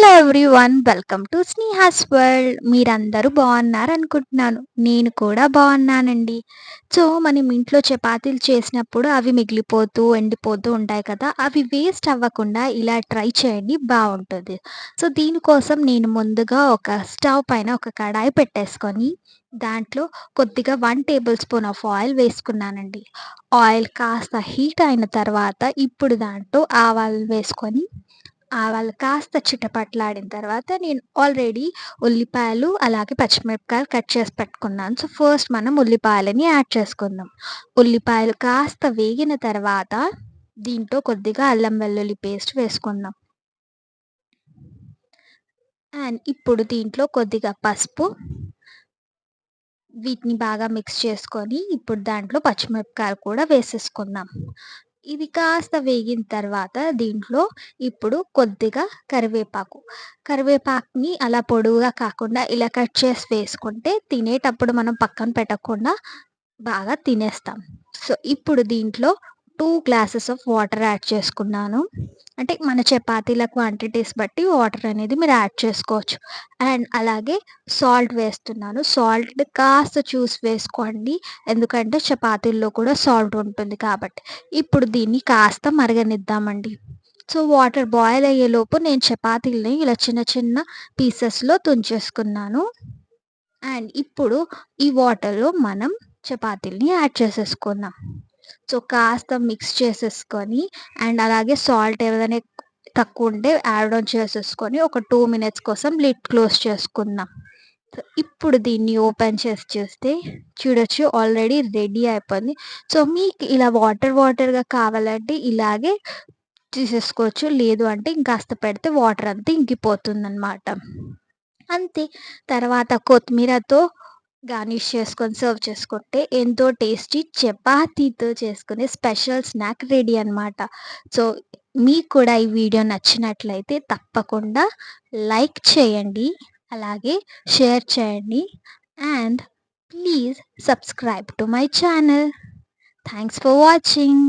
Hello everyone welcome to Sneha's world మీరందరూ బాగున్నారు అనుకుంటున్నాను నేను కూడా బాగున్నానండి. సో మనం ఇంట్లో చపాతీలు చేసినప్పుడు అవి మిగిలిపోతూ ఎండిపోతూ ఉంటాయి కదా అవి వేస్ట్ అవ్వకుండా ఇలా ట్రై చేయండి బాగుంటుంది. సో దీనికోసం నేను ముందుగా ఒక స్టవ్ పైన ఒక కడాయి పెట్టేసుకొని దాంట్లో కొద్దిగా one table spoon of oil వేసుకున్నానండి. ఆయిల్ కాస్త హీట్ అయిన తర్వాత ఇప్పుడు దాంట్లో ఆవాలు వేసుకొని ఆవాలు కాస్త చిటపట్లాడిన తర్వాత నేను ఆల్రెడీ ఉల్లిపాయలు అలాగే పచ్చిమిరపకాయలు కట్ చేసి పెట్టుకున్నాను. సో ఫస్ట్ మనం ఉల్లిపాయలని యాడ్ చేసుకుందాం. ఉల్లిపాయలు కాస్త వేగిన తర్వాత దీంట్లో కొద్దిగా అల్లం వెల్లుల్లి పేస్ట్ వేసుకుందాం. అండ్ ఇప్పుడు దీంట్లో కొద్దిగా పసుపు వీటిని బాగా మిక్స్ చేసుకొని ఇప్పుడు దాంట్లో పచ్చిమిరపకాయలు కూడా వేసేసుకుందాం. ఇది కాస్త వేగిన తర్వాత దీంట్లో ఇప్పుడు కొద్దిగా కరివేపాకు. కరివేపాకుని అలా పొడువుగా కాకుండా ఇలా కట్ చేసి వేసుకుంటే తినేటప్పుడు మనం పక్కన పెట్టకుండా బాగా తినేస్తాం. సో ఇప్పుడు దీంట్లో two glasses of water add చేసుకున్నాను. అంటే మన చపాతీల క్వాంటిటీస్ బట్టి వాటర్ అనేది మీరు యాడ్ చేసుకోవచ్చు. అండ్ అలాగే సాల్ట్ వేస్తున్నాను. సాల్ట్ కాస్త చూసి వేసుకోండి. ఎందుకంటే చపాతీల్లో కూడా సాల్ట్ ఉంటుంది కాబట్టి. ఇప్పుడు దీన్ని కాస్త మరగనిద్దామండి. సో వాటర్ బాయిల్ అయ్యేలోపు నేను చపాతీలని ఇలా చిన్న చిన్న పీసెస్లో తుంచేసుకున్నాను. అండ్ ఇప్పుడు ఈ వాటర్లో మనం చపాతీలని యాడ్ చేసేసుకుందాం. సో కాస్త మిక్స్ చేసేసుకొని అండ్ అలాగే సాల్ట్ ఏదైనా తక్కువ ఉంటే యాడ్ ఆన్ చేసేసుకొని ఒక టూ మినిట్స్ కోసం లిడ్ క్లోజ్ చేసుకుందాం. ఇప్పుడు దీన్ని ఓపెన్ చేసి చూస్తే చూడొచ్చు ఆల్రెడీ రెడీ అయిపోయింది. సో మీకు ఇలా వాటర్ వాటర్గా కావాలంటే ఇలాగే తీసేసుకోవచ్చు లేదు అంటే ఇంకాస్త పెడితే వాటర్ అంతా ఇంకిపోతుంది అనమాట అంతే. తర్వాత కొత్తిమీరతో గార్నిష్ చేసుకొని సర్వ్ చేసుకుంటే ఎంతో టేస్టీ చపాతీతో చేసుకునే స్పెషల్ స్నాక్ రెడీ అనమాట సో మీకు కూడా ఈ వీడియో నచ్చినట్లయితే తప్పకుండా లైక్ చేయండి అలాగే షేర్ చేయండి and please subscribe to my channel. Thanks for watching.